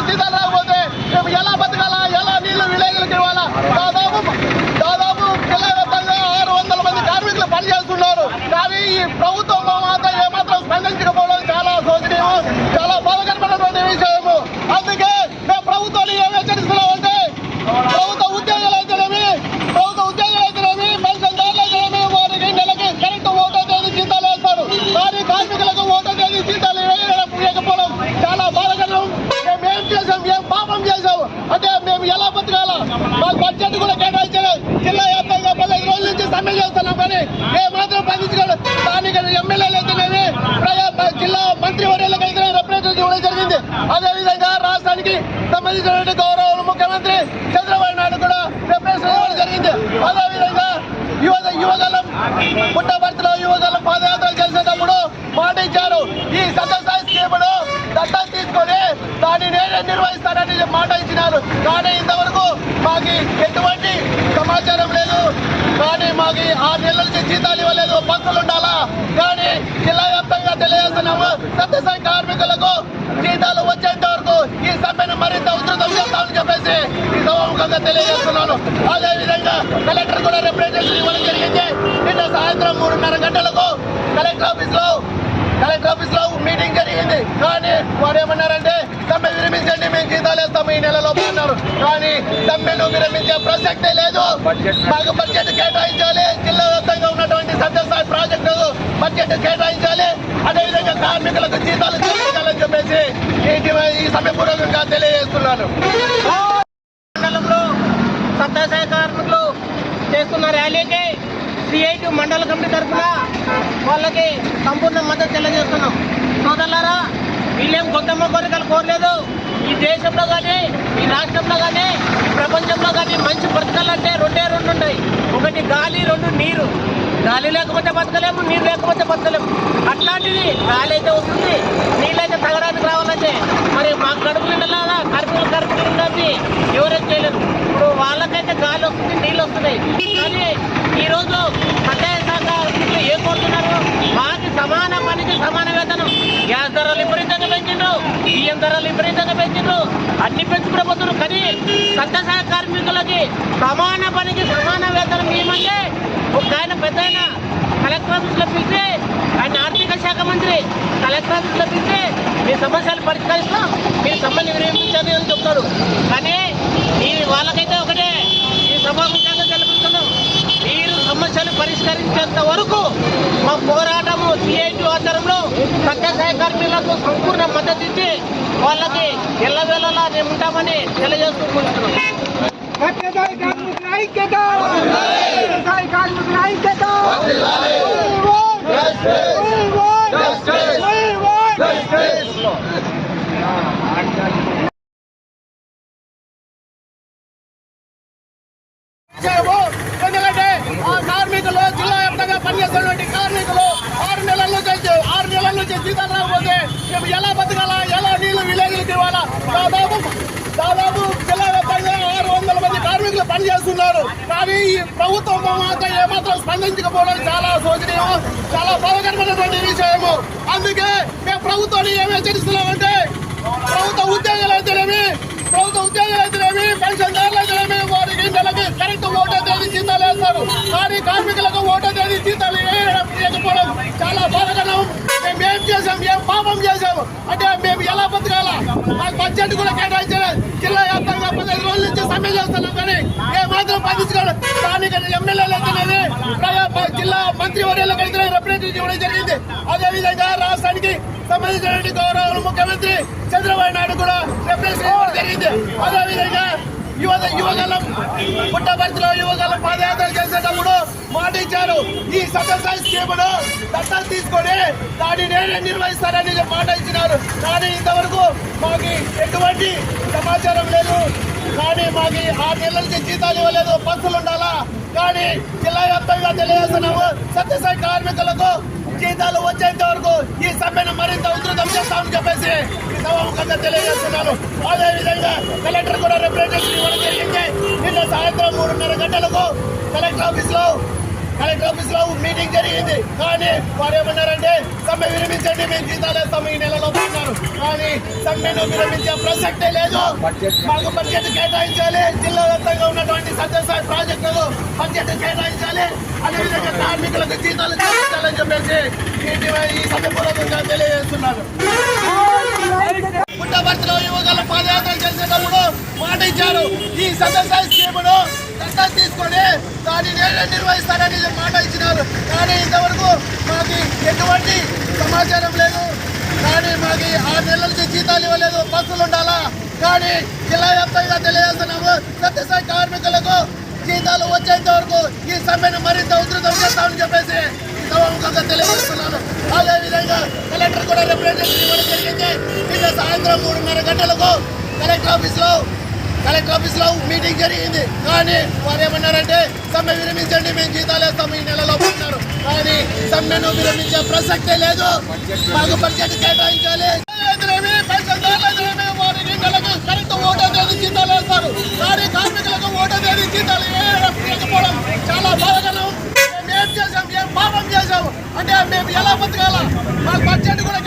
দিদারা సంబంధించినటువంటి గౌరవ ముఖ్యమంత్రి చంద్రబాబు నాయుడు కూడా రిప్రజెంట్ ఇవ్వడం జరిగింది. అదేవిధంగా యువ యువగలం పుట్టపర్తిలో యువగలం పాదయాత్ర చేసేటప్పుడు మాట ఇచ్చారు ఈ సత్యసాయి స్కీమును దత్తం తీసుకొని దాన్ని నేనే నిర్వహిస్తానని మాట ఇచ్చినారు. కానీ ఇంతవరకు మాకు ఎటువంటి సమాచారం లేదు. కానీ మాకు ఆరు నెలల నుంచి జీతాలు ఇవ్వలేదు. పంతులు ఉండాలా? కానీ జిల్లా వ్యాప్తంగా తెలియజేస్తున్నాము. సత్యసాయి కార్మికులకు జీతాలు వచ్చేంత వరకు ఈ సమ్మెను మరింత ఉధృతం చేస్తామని చెప్పేసి ఈ సభాముఖంగా తెలియజేస్తున్నాను. అదే విధంగా కలెక్టర్ కూడా రిప్రజెంటేషన్ ఇవ్వడం జరిగింది. నిన్న సాయంత్రం మూడున్నర గంటలకు కలెక్టర్ ఆఫీస్లో కలెక్టర్ ఆఫీస్లో మీటింగ్ జరిగింది. కానీ వారు ఏమన్నారంటే సమ్మె విరమించండి మేము జీతాలు వేస్తాము ఈ నెలలో అన్నారు. కానీ సమ్మెను విరమించే ప్రసక్తే లేదు. మాకు బడ్జెట్ కేటాయించాలి. జిల్లా వ్యాప్తంగా ఉన్నటువంటి సత్యసాయి ప్రాజెక్టు బడ్జెట్ కేటాయించాలి. అదేవిధంగా కార్మికులకు జీతాలు చెల్లించాలని చెప్పేసి ఈ- ఈ సమయపూర్వకంగా తెలియజేస్తున్నాను. మండలంలో సత్యసాయి కార్మికులు చేస్తున్న ర్యాలీకి సిఐటి మండల కమిటీ తరఫున వాళ్ళకి సంపూర్ణ మద్దతు తెలియజేస్తున్నాం. సోదరులారా వీళ్ళేం కొత్త కోరికలు కోరలేదు. ఈ దేశంలో కానీ ఈ రాష్ట్రంలో కానీ ఈ ప్రపంచంలో కానీ మంచి బ్రతకాలంటే రెండే రెండు ఉన్నాయి ఒకటి గాలి రెండు నీరు. గాలి లేకపోతే బతకలేము నీరు లేకపోతే బతకలేము. అట్లాంటిది గాలి అయితే వస్తుంది నీళ్ళైతే తగడానికి రావాలంటే. మరి మా కడుపు నిండలాగా కడుపులు కడుపు నిండాలి ఎవరైతే చేయలేరు. గాలి వస్తుంది నీళ్ళు వస్తున్నాయి కానీ ఈరోజు సహాయ సహకారులు ఏం కోరుతున్నారు? మాకు సమాన పనికి సమాన వేతనం. గ్యాస్ ధరలు విపరీతంగా పెంచిండ్రు. బియ్యం ధరలు విపరీతంగా పెంచిండ్రు. అన్ని పెంచుకునే పోతున్నారు కానీ సత్యసాయ కార్మికులకి సమాన పనికి సమాన వేతనం ఏమంటే ఒక ఆయన పెద్ద ఆయన కలెక్టర్ ఆఫీస్లో పిలిచి ఆయన ఆర్థిక శాఖ మంత్రి కలెక్టర్ ఆఫీస్లో పిలిచి మీ సమస్యలు పరిష్కరిస్తాం. మీ సమ్మెని వినియోగించాలి అని చెప్తారు. కానీ ఈ వాళ్ళకైతే ఒకటే సభాముఖంగా తెలుపుతున్నాం మీరు సమస్యలు పరిష్కరించేంత వరకు మా పోరాటము సిఐటి ఆధారంలో సత్యసాయ కార్మికులకు సంపూర్ణ మద్దతు ఇచ్చి వాళ్ళకి ఎల్లవేళలా మేము ఉంటామని తెలియజేస్తూ ముగిస్తున్నాం సత్యసాయి కార్మికుల ఐక్యత సత్యసాయి కార్మికుల ఐక్యత చేయము. ఎందుకంటే ఆ కార్మికులు జిల్లా వ్యాప్తంగా పనిచేస్తున్నటువంటి కార్మికులు ఆరు నెలల నుంచి ఆరు నెలల నుంచి జీతం రాకపోతే మేము ఎలా బతకాలా? ఎలా నీళ్ళు విలేజ్లకి ఇవ్వాలా దాదాపు దాదాపు జిల్లా వ్యాప్తంగా ఆరు వందల మంది కార్మికులు పనిచేస్తున్నారు. కానీ ఈ ప్రభుత్వం మాత్రం ఏమాత్రం స్పందించకపోవడం చాలా శోచనీయం చాలా బాధకరమైనటువంటి విషయము. అందుకే మేము ప్రభుత్వాన్ని ఏమి హెచ్చరిస్తున్నామంటే ప్రభుత్వ ఉద్యోగాలు అయితేనేమి ప్రభుత్వ ఉద్యోగాలు అయితేనేమి పెన్షన్దారులు అయితేనేమి వారికి నెలకి కరెక్ట్ ఓటో తేదీ జీతాలు వేస్తారు కానీ కార్మికులకు ఓటో తేదీ జీతాలు వేయడం చాలా బాధకరం. మేము ఏం చేసాం ఏం పాపం చేసాము అంటే మేము ఎలా బతకాలా? మాకు బడ్జెట్ కూడా కేటాయించలేదు. జిల్లా వ్యాప్తంగా పదిహేను రోజుల నుంచి సమ్మె చేస్తున్నాం కానీ ఏ మాత్రం స్పందించగలరు స్థానిక ఎమ్మెల్యేలు అయితేనేమి జిల్లా మంత్రి వర్యులకు అయితే రిప్రజెంటేటివ్ ఇవ్వడం జరిగింది. అదేవిధంగా రాష్ట్రానికి సంబంధించినటువంటి గౌరవ ముఖ్యమంత్రి చంద్రబాబు నాయుడు కూడా రిప్రజెంటేషన్ ఇవ్వడం జరిగింది. అదేవిధంగా యువ యువగలం పుట్టపర్తిలో యువగలం పాదయాత్ర చేసేటప్పుడు మాట ఇచ్చారు ఈ సత్యసాయి స్కీమును దత్తా తీసుకొని దాన్ని నేనే నిర్వహిస్తానని మాట ఇచ్చినారు. కానీ ఇంతవరకు మాకు ఎటువంటి సమాచారం లేదు. కానీ మాకు ఆరు నెలల నుంచి జీతాలు ఇవ్వలేదు. బస్సులు ఉండాలా? కానీ జిల్లా వ్యాప్తంగా తెలియజేస్తున్నాము. సత్యసాయి కార్మికులకు జీతాలు వచ్చేంత వరకు ఈ సమ్మెను మరింత ఉధృతం చేస్తామని చెప్పేసి ఈ సభాముఖంగా తెలియజేస్తున్నాను. అదేవిధంగా కలెక్టర్ కూడా రిప్రజెంటేషన్ ఇవ్వడం జరిగింది. నిన్న సాయంత్రం మూడున్నర గంటలకు కలెక్టర్ ఆఫీస్లో కలెక్టర్ ఆఫీస్లో మీటింగ్ జరిగింది. కానీ వారు ఏమన్నారంటే సమ్మె విరమించండి మేము జీతాలు వేస్తాము ఈ నెలలో అన్నారు కానీ సమ్మెను విరమించే ప్రసక్తే లేదు. మాకు బడ్జెట్ కేటాయించాలి. జిల్లా వ్యాప్తంగా ఉన్నటువంటి సత్యసాయి ప్రాజెక్టులు బడ్జెట్ కేటాయించాలి. అదేవిధంగా కార్మికులకు జీతాలు చెల్లించాలని చెప్పేసి ఈ- సమయపూర్వకంగా తెలియజేస్తున్నాను పుట్టపర్తిలో యువకుల పాదయాత్ర చేసేటప్పుడు మాట ఇచ్చారు ఈ సత్యసాయి స్కీమును దత్తా నిర్వహిస్తారని మాట ఇచ్చినారు. కానీ ఇంతవరకు మాకు ఎటువంటి సమాచారం లేదు. కానీ మాకు ఆరు నెలల నుంచి జీతాలు ఇవ్వలేదు. బస్సులు ఉండాలా? కానీ జిల్లా వ్యాప్తంగా తెలియజేస్తున్నాము. సత్యసాయి కార్మికులకు జీతాలు వచ్చేంత వరకు ఈ సమ్మెను మరింత ఉధృతం చేస్తామని చెప్పేసి సభాముఖంగా తెలియజేస్తున్నాను. అదే విధంగా కలెక్టర్ కూడా రిప్రజెంటేషన్ ఇవ్వడం జరిగింది. నిన్న సాయంత్రం మూడున్నర గంటలకు కలెక్టర్ ఆఫీస్లో కలెక్టర్ ఆఫీస్లో మీటింగ్ జరిగింది. కానీ వారు ఏమన్నారంటే సమ్మె విరమించండి మేము జీతాలు వేస్తాము ఈ నెలలో అన్నారు కానీ సమ్మెను విరమించే ప్రసక్తే లేదు. మాకు బడ్జెట్ కేటాయించాలి. కరెక్ట్ ఓటో తేదీ జీతాలు వేస్తారు. కానీ కార్మికులకు ఓటో తేదీ జీతాలు వేయకపోవడం చాలా బాధకరం. మేము ఏం చేసాం ఏం పాపం చేసాము అంటే మేము ఎలా బతకాలా? మాకు బడ్జెట్ కూడా